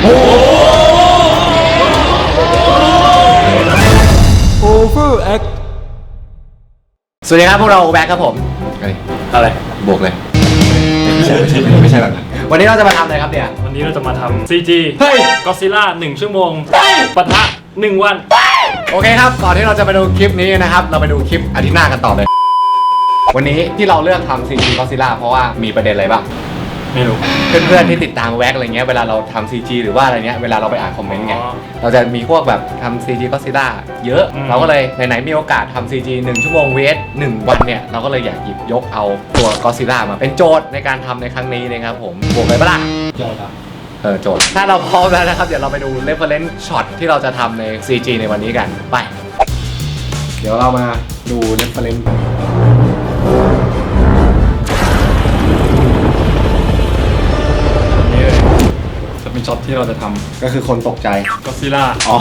Overact สวัสดีครับพวกเราแบ็คครับผมเฮ้ยอะไรบวกเลย ไม่ใช่ไม่ใช่ไม่ใช่แบบนั้นวันนี้เราจะมาทำอะไรครับเนี่ย วันนี้เราจะมาทำ CG เฮ้ย ก็ซิล่า1ชั่วโมงปะทะ1วัน โอเคครับ ก่อนที่เราจะไปดูคลิปนี้นะครับ เราไปดูคลิปอาทิตย์หน้ากันต่อเลย วันนี้ที่เราเลือกทำ CG Godzilla เพราะว่ามีประเด็นอะไรบ้าง ไม่รู้ เพื่อนๆที่ติดตามแว็กอะไรเงี้ยเวลาเราทำ CG หรือว่าอะไรเงี้ยเวลาเราไปอ่านคอมเมนต์ไงอ๋อเราจะมีพวกแบบทำ CG Godzilla เยอะ อืม เราก็เลยไหนๆมีโอกาสทำ CG 1ชั่วโมงเวส1วันเนี่ยเราก็เลยอยากหยิบยกเอาตัว Godzilla มาเป็นโจทย์ในการทำในครั้งนี้นะครับผมบวกเลยปะล่ะเออโจทย์ถ้าเราพร้อมแล้วนะครับ เดี๋ยวเราไปดู reference shot ที่เราจะทำใน CG ในวันนี้กัน ไป เดี๋ยวเรามาดู reference ที่เราจะทก็คือคนตกใจำก็ซิล่า อ๋อ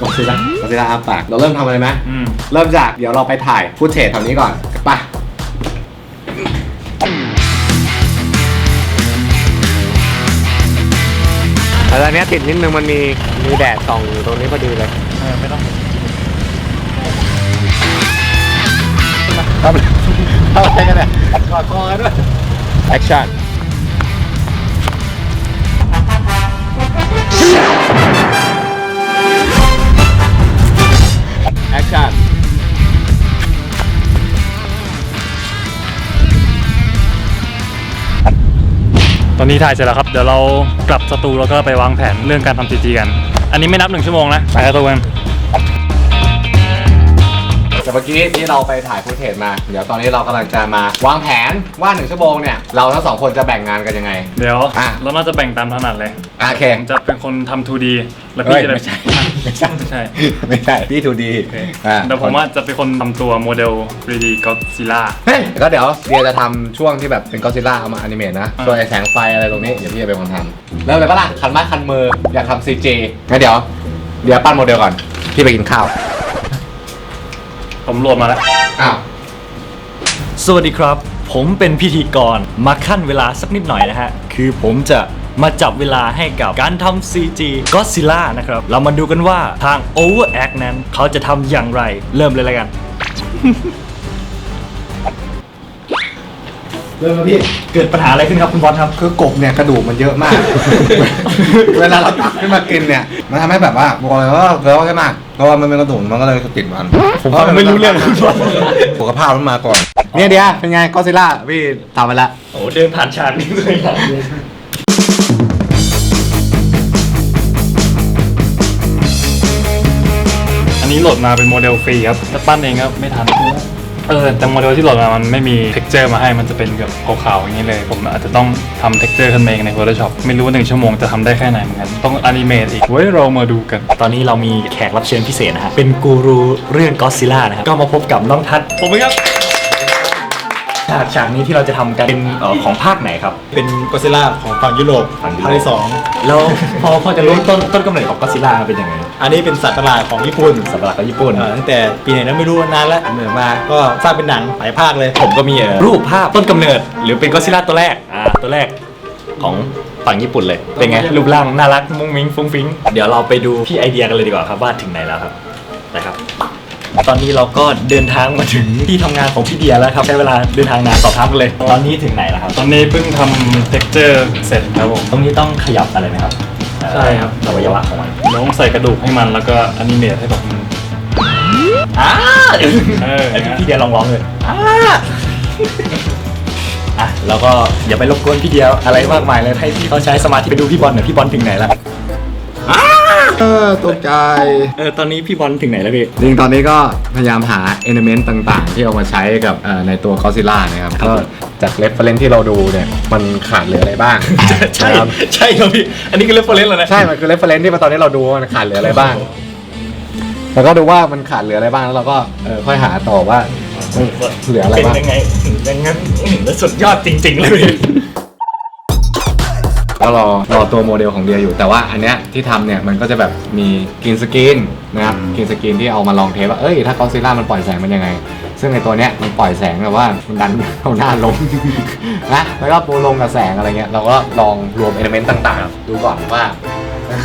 ก็ซิล่าก็ซิล่าอาปาก เราเริ่มทำอะไรไหมอืม เริ่มจากเดี๋ยวเราไปถ่ายฟุตเทจแถวนี้ก่อน ไป แต่ตอนนี้ติดนิดนึงมันมีมีแดดส่องอยู่ตรงนี้พอดีเลยเออไม่ต้องทำทำอะไรกันเนี่ยกอดคอกันด้วยแอคชั่น ชั่นตอนนี้ถ่ายเสร็จแล้วครับ เดี๋ยวเรากลับสตูแล้วก็ไปวางแผนเรื่องการทำซีจีกัน อันนี้ไม่นับหนึ่งชั่วโมงนะ ไปสตูกัน แต่เมื่อกี้ที่เราไปถ่ายฟุตเทจมา เดี๋ยวตอนนี้เรากำลังจะมาวางแผนว่าหนึ่งชั่วโมงเนี่ยเราทั้งสองคนจะแบ่งงานกันยังไง เดี๋ยวอะเราน่าจะแบ่งตามถนัดเลยอะโอเคผมจะเป็นคนทำ 2D แล้วเฮ้พี่ยจะเป็นไม่ใช่ไม่ใช่ไม่ใช่ ไม่ใช่พี่ทูดีโอเคเดี๋ยวผมว่าจะเป็นคนทำตัวโมเดล 3D Godzilla เฮ้ยก็เดี๋ยวเดียจะทำช่วงที่แบบเป็นก็ซิล่าเอามาอนิเมตนะอ่าส่วนไอ้แสงไฟอะไรตรงนี้เดี๋ยวพี่จะเป็นคนทำเริ่มเลยปะล่ะคันไม้คันมืออยากทำซีจีงั้นเดี๋ยว เดี๋ยวปั้นโมเดลก่อน พี่ไปกินข้าว ผมโหลดมาแล้ว อ้าว สวัสดีครับ ผมเป็นพิธีกรมาขั้นเวลาสักนิดหน่อยนะฮะ คือผมจะมาจับเวลาให้กับการทำ CG Godzilla นะครับ เรามาดูกันว่าทาง Overact นั้นเขาจะทำอย่างไร เริ่มเลยแล้วกัน เริ่มแล้วพี่เกิดปัญหาอะไรขึ้นครับคุณบอลครับ คือกบเนี่ยกระดูกมันเยอะมาก เวลาเราตักขึ้นมากินเนี่ย มันทำให้แบบว่าบอกเลยว่าเคี้ยวใช่ไหมเพราะว่ามันเป็นกระดูกมันก็เลยติดมันผมฟังไม่รู้เรื่องสุขภาพมันมาก่อน เนี่ยเดียวเป็นไงก็ซิล่าพี่ทำไปละโอ้เดินผ่านฉากนี้เลยครับอันนี้โหลดมาเป็นโมเดลฟรีครับถ้าปั้นเองก็ไม่ทัน เออแต่โมเดลที่โหลดมามันไม่มี texture มาให้มันจะเป็นแบบขาวๆอย่างนี้เลย ผมอาจจะต้องทำ texture ขึ้นมาเองใน Photoshop ไม่รู้ว่าหนึ่งชั่วโมงจะทำได้แค่ไหนเหมือนกันต้องอนิเมตอีกไว้เรามาดูกัน ตอนนี้เรามีแขกรับเชิญพิเศษนะฮะเป็นกูรูเรื่อง Godzilla นะครับก็มาพบกับน้องทัศน์ผมครับ ฉากฉากนี้ที่เราจะทำกันเป็นเอ่อของภาคไหนครับ เป็นก็ซิล่าของฝั่งยุโรปฝั่งยุโรป ภาคที่สองแล้วพอพอจะรู้ต้นต้นกำเนิดของก็ซิล่าเป็นยังไงอันนี้เป็นสัตว์ประหลาดของญี่ปุ่นสัตว์ประหลาดของญี่ปุ่น เอ่อตั้งแต่ปีไหนนั้นไม่รู้นานแล้วเหมือนมา ก็สร้างเป็นหนังหลายภาคเลย ผมก็มีเอ่อรูปภาพต้นกำเนิด หรือเป็นก็ซิล่าตัวแรกอ่าตัวแรกของฝั่งญี่ปุ่นเลย เป็นไง รูปร่างน่ารักมุ้งมิ้งฟุ้งฟิ้งเดี๋ยวเราไปดูพี่ไอเดียกันเลยดีกว่าครับว่าถึงไหนแล้วครับนะครับ ตอนนี้เราก็เดินทางมาถึงที่ทำงานของพี่เดียแล้วครับ ใช้เวลาเดินทางนานสอบถามกันเลย ตอนนี้ถึงไหนแล้วครับ ตอนนี้เพิ่งทำ texture เสร็จครับผม ตรงนี้ต้องขยับอะไรไหมครับเอ่อใช่ครับอวัยวะของมันน้องใส่กระดูกให้มันแล้วก็อนิเมตให้แบบมัน อ่าเออ ไอพี่พี่เดียลองร้องเลยอ่าอะแล้วก็อย่าไปรบกวนพี่เดียอะไรมากมายเลยให้พี่เขาใช้สมาธิไปดูพี่บอลหน่อยพี่บอลถึงไหนแล้ว เออตกใจเออตอนนี้พี่บอลถึงไหนแล้วพี่ จริงๆตอนนี้ก็พยายามหาเอลิเมนต์ต่างๆ ที่เอามาใช้กับเอ่อในตัว Godzilla นะครับก็จากเรฟเฟรนที่เราดูเนี่ย มันขาดเหลืออะไรบ้างใช่นะครับใช่ครับพี่ อันนี้คือเรฟเฟอเรนซ์แล้วนะ ใช่ มันคือเรฟเฟรนที่มาตอนนี้เราดูว่ามันขาดเหลืออะไรบ้าง แล้วก็ดูว่ามันขาดเหลืออะไรบ้างแล้วเราก็เออค่อยหาต่อว่าเออเหลืออะไรเป็นบ้างยังไงอย่างงั้นแล้วสุดยอดจริง ๆ เลยพี่ ก็รอรอตัวโมเดลของเดียอยู่ แต่ว่าอันเนี้ยที่ทำเนี่ยมันก็จะแบบมีกรีนสกรีนนะครับกรีนสกรีนที่เอามาลองเทสว่าเอ้ยถ้า Godzilla มันปล่อยแสงมันยังไง ซึ่งในตัวเนี้ยมันปล่อยแสงแบบว่ามันดันเอาหน้าลง นะแล้วก็ปูลงกับแสงอะไรเงี้ยเราก็ลองรวมเอลิเมนต์ต่างๆ ดูก่อนว่า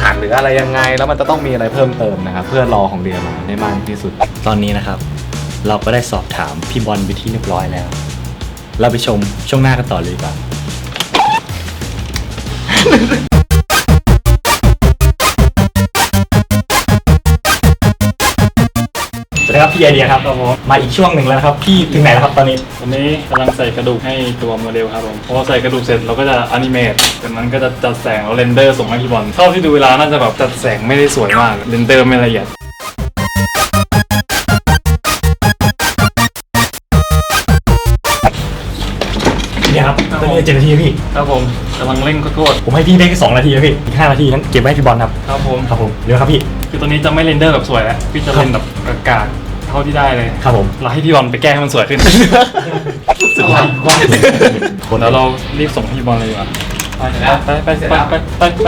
ขาดเหลืออะไรยังไง แล้วมันจะต้องมีอะไรเพิ่มเติมนะครับเพื่อรอของเดียมาได้มากที่สุด ตอนนี้นะครับ เราก็ได้สอบถามพี่บอลไปที่เรียบร้อยแล้ว เราไปชมช่วงหน้ากันต่อเลยดีกว่า สวัสดีครับพี่ไอเดียครับครับผมมาอีกช่วงหนึ่งแล้วนะครับพี่ถึงไหนแล้วครับตอนนี้วันนี้กำลังใส่กระดูกให้ตัวโมเดลครับผมพอใส่กระดูกเสร็จเราก็จะอนิเมตจากนั้นก็จะจัดแสงแล้วเรนเดอร์ส่งให้พี่บอลเท่าที่ดูเวลาน่าจะแบบจัดแสงไม่ได้สวยมากเรนเดอร์ไม่ละเอียดเนี่ยครับตอนนี้เจ็ดนาทีแล้วพี่ครับผม กำลังเร่งขอโทษผมให้พี่ได้แค่สองนาทีแล้วพี่อีกห้านาทีนั้นเก็บไว้ให้พี่บอลครับครับผม ครับผมเดี๋ยวครับพี่ คือตอนนี้จะไม่เรนเดอร์แบบสวยแล้ว พี่จะเรนแบบอากาศเท่าที่ได้เลย ครับผม เราให้พี่บอลไปแก้ให้มันสวยขึ้น สุดยอดว่าแล้วเรารีบส่งให้พี่บอลเลยดีกว่าไปไปไปไปไปไป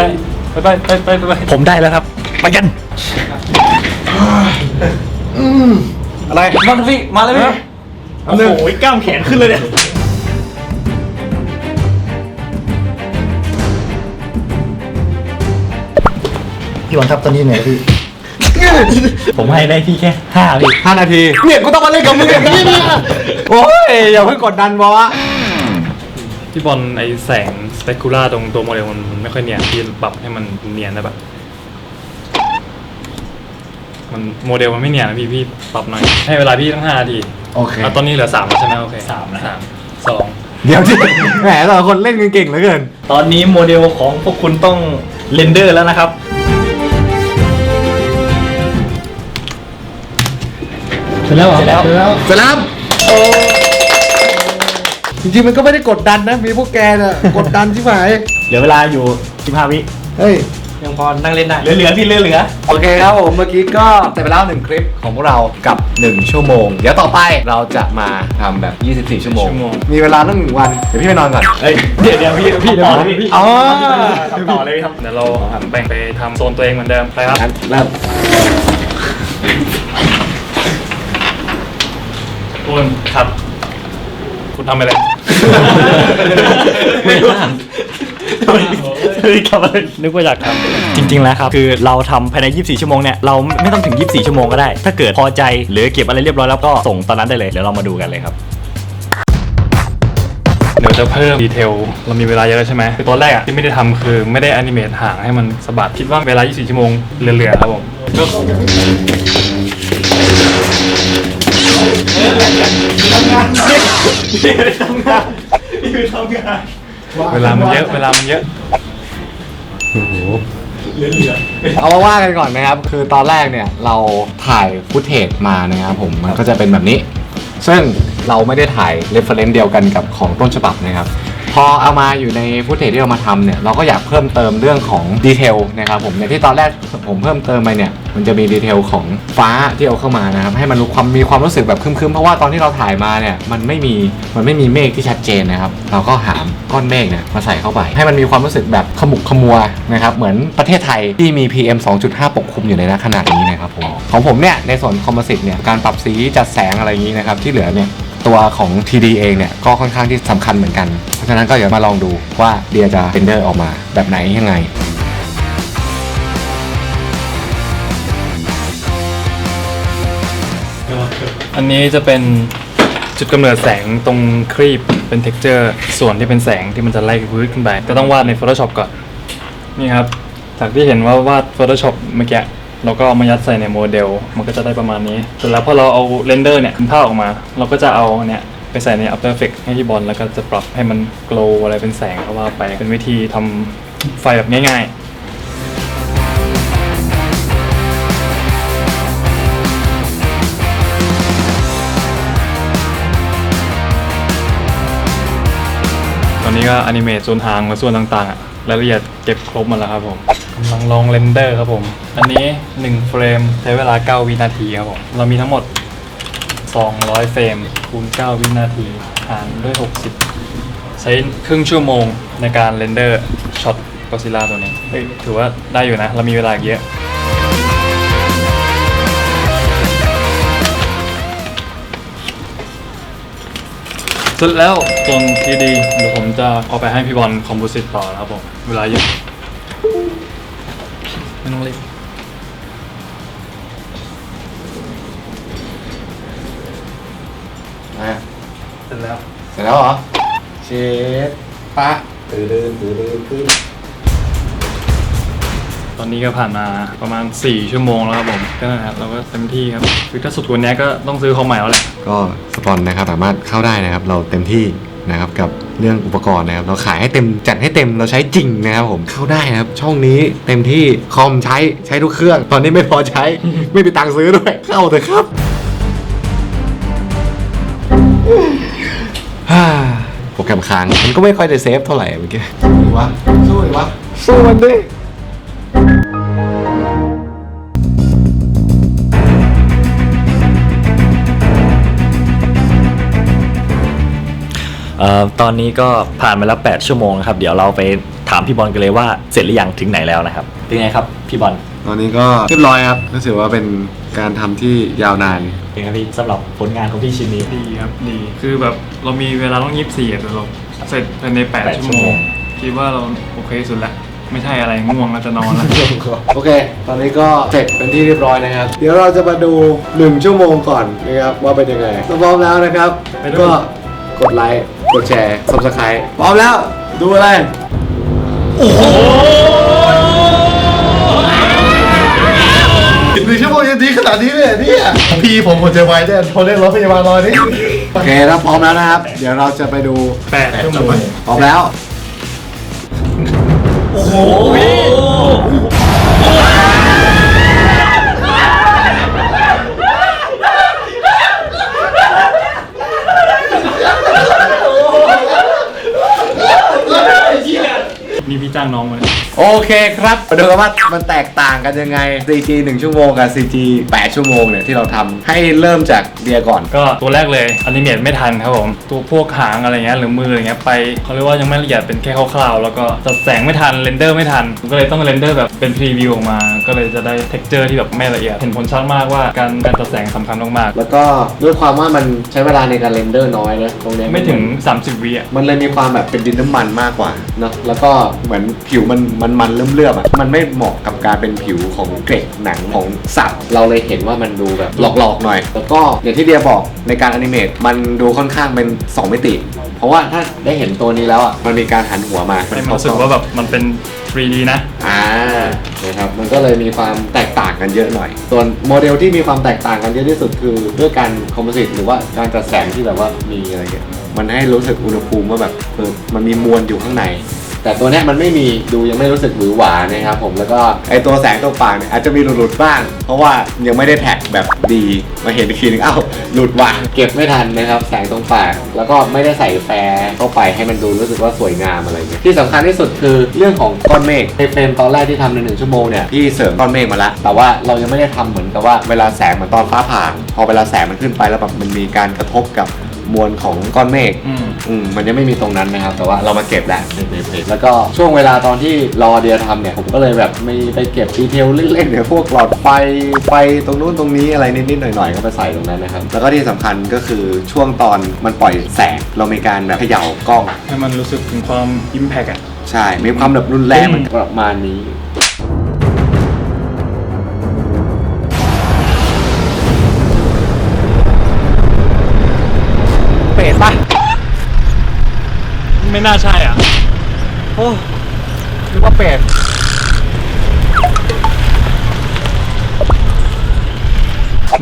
ไปไปไปไปไปไปผมได้แล้วครับ ไปกัน อะไรมาเลยมาเลยโอ้โหกล้ามแขนขึ้นเลยเนี่ย พี่บอลครับตอนนี้เหนื่อยพี่ ผมให้ได้พี่แค่ห้าพี่ห้านาทีเนี่ยกูต้องมาเล่นกับมึงอย่างนี้เนี่ยโอ้ยอย่าเพิ่งกดดันบอสพี่บอลไอแสงสเปกุล่าตรงตัวโมเดลมันมันไม่ค่อยเนียนพี่ปรับให้มันเนียนได้ปะมันโมเดลมันไม่เนียนนะพี่พี่ปรับหน่อยให้เวลาพี่ตั้งห้านาทีโอเคแล้วตอนนี้เหลือสามแล้วใช่ไหมโอเคสามนะสามสองเดี๋ยวดิแหมแต่ละคนเล่นกันเก่งเหลือเกิน ตอนนี้โมเดลของพวกคุณต้องเรนเดอร์แล้วนะครับ เสร็จแล้วเหรอเสร็จแล้ว เสร็จแล้วสลามจริงๆมันก็ไม่ได้กดดันนะ มีพวกแกน่ะ กดดันที่หมายเหลือเวลาอยู่15วิเฮ้ย ยังพอนั่งเล่นได้เหลือๆพี่เหลือโอเคครับผมเมื่อกี้ก็เสร็จไปแล้วหนึ่งคลิปของพวกเรากับ 1 ชั่วโมง เดี๋ยวต่อไปเราจะมาทำแบบ 24 ชั่วโมงมีเวลาตั้งหนึ่งวัน เดี๋ยวพี่ไปนอนก่อนๆเฮ้ยเดี๋ยวเดี๋ยวพี่พี่ต่อเลยพี่อ๋อต่อเลยครับเดี๋ยวเราแบ่งไปทำโซนตัวเองเหมือนเดิมไปครับงั้นเริ่ม คุณครับ คุณทำอะไร ไม่รู้เฮ้ยกลับมานึกว่าอยากทำจริง ๆ แล้วครับ คือเราทำภายใน 24 ชั่วโมงเนี่ย เราไม่ต้องถึง 24 ชั่วโมงก็ได้ ถ้าเกิดพอใจหรือเก็บอะไรเรียบร้อยแล้วก็ส่งตอนนั้นได้เลย เดี๋ยวเรามาดูกันเลยครับเดี๋ยวจะเพิ่มดีเทล เรามีเวลาเยอะแล้วใช่ไหมคือตอนแรกอะที่ไม่ได้ทำคือไม่ได้แอนิเมตหางให้มันสะบัดคิดว่าเวลา 24 ชั่วโมงเหลือๆครับผมก็ เวลามันเยอะ เวลามันเยอะเอามาว่ากันก่อนนะครับ คือตอนแรกเนี่ยเราถ่ายฟุตเทจมานะครับผม มันก็จะเป็นแบบนี้ ซึ่งเราไม่ได้ถ่ายเรฟเฟรนซ์เดียวกันกับของต้นฉบับนะครับ อเอามาอยู่ในฟุตเทจที่เรามาทำเนี่ยเราก็อยากเพิ่มเติมเรื่องของดีเทลนะครับผมอย่างที่ตอนแรกผมเพิ่มเติมไปเนี่ยมันจะมีดีเทลของฟ้าที่เอาเข้ามานะครับให้มันรู้ความมีความรู้สึกแบบคึมๆ เพราะว่าตอนที่เราถ่ายมาเนี่ยมันไม่มีมันไม่มีเมฆที่ชัดเจนนะครับเราก็หามก้อนเมฆเนี่ยมาใส่เข้าไป ให้มันมีความรู้สึกแบบขมุกขมัวนะครับเหมือนประเทศไทยที่มี PM 2.5 ปกคลุมอยู่ในขณะนี้นะครับผมของผมเนี่ยในส่วนคอมโพสิตเนี่ยการปรับสีจัดแสงอะไรอย่างนี้นะครับที่เหลือเนี่ย ตัวของ TD เองเนี่ยก็ค่อนข้างที่สำคัญเหมือนกัน เพราะฉะนั้นก็เดี๋ยวมาลองดูว่าเดียจะเรนเดอร์ออกมาแบบไหนยังไงอันนี้จะเป็นจุดกำเนิดแสงตรงครีบเป็น t e x t อร์ส่วนที่เป็นแสงที่มันจะไล่วืดขึ้นไปก็ต้องวาดใน Photoshop ก่อน นี่ครับ จากที่เห็นว่าวาด Photoshop เมื่อกี้ เราก็เอามายัดใส่ในโมเดล มันก็จะได้ประมาณนี้เสร็จแล้วพอเราเอาเรนเดอร์เนี่ยภาพออกมา เราก็จะเอาเนี่ยไปใส่ใน After Effects ให้ที่บอลแล้วก็จะปรับให้มันโกลอะไรเป็นแสงก็ว่าไปเป็นวิธีทำไฟแบบง่ายๆตอนนี้ก็อนิเมตส่วนทางและส่วนต่างๆอะ รายละเอียดเก็บครบหมดแล้วครับผมกำลังลองเรนเดอร์ครับผม อันนี้ 1 เฟรมใช้เวลา 9 วินาทีครับผม เรามีทั้งหมด 200 เฟรมคูณ 9 วินาทีหารด้วย 60 ใช้ครึ่งชั่วโมงในการเรนเดอร์ช็อตกอซิล่าตัวนี้เฮ้ยถือว่าได้อยู่นะ เรามีเวลาเยอะ เสร็จแล้วตนทีดีเดี๋ยวผมจะเอาไปให้พี่บอลคอมโพสิตต่อนะครับผม เวลาเยอะไม่ต้องรีบอะเสร็จแล้ว เสร็จแล้วเหรอ เชฟปะตื่นตื่นตื่นตื่น ตอนนี้ก็ผ่านมาประมาณ 4 ชั่วโมงแล้วครับผมก็นั่นแหละเราก็เต็มที่ครับคือถ้าสุดกว่านี้ก็ต้องซื้อของใหม่แล้วแหละก็สปอนนะครับสามารถเข้าได้นะครับ เราเต็มที่นะครับกับเรื่องอุปกรณ์นะครับเราขายให้เต็มจัดให้เต็มเราใช้จริงนะครับผมเข้าได้นะครับช่องนี้เต็มที่คอมใช้ใช้ทุกเครื่อง ตอนนี้ไม่พอใช้ ไม่มีตังค์ซื้อด้วยเข้าเถอะครับฮ่าโปรแกรมค้างมันก็ไม่ค่อยได้เซฟเท่าไหร่เมื่อกี้สู้วะสู้วะสู้มันดิ เอ่อตอนนี้ก็ผ่านมาแล้ว8ชั่วโมงนะครับ เดี๋ยวเราไปถามพี่บอลกันเลยว่าเสร็จหรือยังถึงไหนแล้วนะครับ เป็นไงครับพี่บอล ตอนนี้ก็เรียบร้อยครับรู้สึกว่าเป็นการทำที่ยาวนาน เป็นไงพี่สำหรับผลงานของพี่ชิ้นนี้ ดีครับดีคือแบบเรามีเวลาต้องยีิบสี่แต่เราเสร็จภายในแปด8ชั่ชั่ววโมโมง ง คิดว่าเราโอเคสุดละไม่ใช่อะไรง่วงแล้วจะนอนแล้วโอเค ตอนนี้ก็เสร็จเป็นที่เรียบร้อยนะครับ เดี๋ยวเราจะมาดู 1 ชั่วโมงก่อนนะครับว่าเป็นยังไงถ้าพร้อมแล้วนะครับ ไปดู ก็ กดไลค์ กดแชร์ subscribe พร้อมแล้ว ดูอะไรหนึ่งชั่วโมงยังดีขนาดนี้เลยเนี่ยพี่ผมหัวใจวายเนี่ยโทรเรียกรถพยาบาลรอนี่โอเคถ้าพร้อมแล้วนะครับ เดี๋ยวเราจะไปดู8ชั่วโมงพร้อมแล้วนี่ พี่จ้างน้องมาเลยโอเคครับมาดูกันว่ามันแตกต่างกันยังไง CG 1 ชั่วโมงกับ CG 8 ชั่วโมงเนี่ยที่เราทำให้เริ่มจากเดียก่อน ก็ตัวแรกเลยอนิเมตไม่ทันครับผม ตัวพวกหางอะไรเงี้ยหรือมืออะไรเงี้ยไปเขาเรียกว่ายังไม่ละเอียดเป็นแค่คร่าวๆแล้วก็จัดแสงไม่ทันเรนเดอร์ไม่ทันก็เลยต้องเรนเดอร์แบบเป็นพรีวิวออกมา ก็เลยจะได้เท็กเจอร์ที่แบบไม่ละเอียดเห็นผลชัดมากว่าการการจัดแสงสำคัญมากแล้วก็ด้วยความว่ามันใช้เวลาในการเรนเดอร์น้อยนะตรงเนี้ยๆไม่ถึง 30วิอะ มันเลยมีความแบบเป็นดินน้ำมันมากกว่าเนอะแล้วก็เหมือนผิวมันมันมันเริ่มเลื่อมๆอะมันไม่เหมาะกับการเป็นผิวของเกร็ดหนังของสัตว์ เราเลยเห็นว่ามันดูแบบหลอกๆหน่อย แล้วก็อย่างที่เดียบอกในการอนิเมตมันดูค่อนข้างเป็น 2 มิติ เพราะว่าถ้าได้เห็นตัวนี้แล้วอะมันมีการหันหัวมาให้มันรู้สึกว่าแบบมันเป็น 3D นะ อ่านะครับมันก็เลยมีความแตกต่างกันเยอะหน่อย ส่วนโมเดลที่มีความแตกต่างกันเยอะที่สุดคือด้วยการคอมโพสิตหรือว่าการจัดแสงที่แบบว่ามีอะไรเงี้ยมันให้รู้สึกอุณหภูมิว่าแบบเออมันมีมวลอยู่ข้างใน แต่ตัวเนี้ยมันไม่มีดูยังไม่รู้สึกหวือหวานะครับผมแล้วก็ไอตัวแสงตรงปากเนี่ยอาจจะมีหลุดๆบ้าง เพราะว่ายังไม่ได้แท็กแบบดีมาเห็นอีกทีนึงอ้าวหลุดว่ะเก็บไม่ทันนะครับแสงตรงปากแล้วก็ไม่ได้ใส่แฟร์เข้าไปให้มันดูรู้สึกว่าสวยงามอะไรเงี้ยที่สำคัญที่สุดคือเรื่องของก้อนเมฆในเฟรมตอนแรกที่ทำในหนึ่งชั่วโมงเนี่ยพี่เสริมก้อนเมฆมาแล้วแต่ว่าเรายังไม่ได้ทำเหมือนกับว่าเวลาแสงเหมือนตอนฟ้าผ่าพอเวลาแสงมันขึ้นไปแล้วแบบมันมีการกระทบกับ มวลของก้อนเมฆอืม อืมมันยังไม่มีตรงนั้นนะครับ แต่ว่าเรามาเก็บแล้วในเพจแล้วก็ช่วงเวลาตอนที่รอเดียทำเนี่ย ผมก็เลยแบบมีไปเก็บดีเทลเล่นๆเนี่ยพวกหลอดไฟไฟตรงนู้นตรงนี้อะไรนิดๆหน่อยๆก็ไปใส่ตรงนั้นนะครับ แล้วก็ที่สำคัญก็คือช่วงตอนมันปล่อยแสงเรามีการแบบเขย่ากล้อง ให้มันรู้สึกถึงความ Impact อะ ใช่ มีความแบบรุนแรงมันประมาณนี้ น่าใช่อะ โอ้นึกว่าเป็ด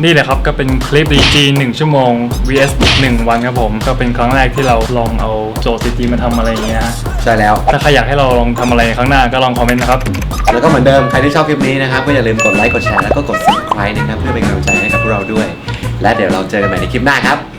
นี่แหละครับก็เป็นคลิป DG 1 ชั่วโมง vs 1 วันครับผม ก็เป็นครั้งแรกที่เราลองเอาโจทย์ CG มาทำอะไรอย่างเงี้ยฮะใช่แล้ว ถ้าใครอยากให้เราลองทำอะไรครั้งหน้าก็ลองคอมเมนต์นะครับ แล้วก็เหมือนเดิม ใครที่ชอบคลิปนี้นะครับ ก็อย่าลืมกดไลค์กดแชร์แล้วก็กด subscribe นะครับ เพื่อเป็นกำลังใจให้กับพวกเราด้วย และเดี๋ยวเราเจอกันใหม่ในคลิปหน้าครับ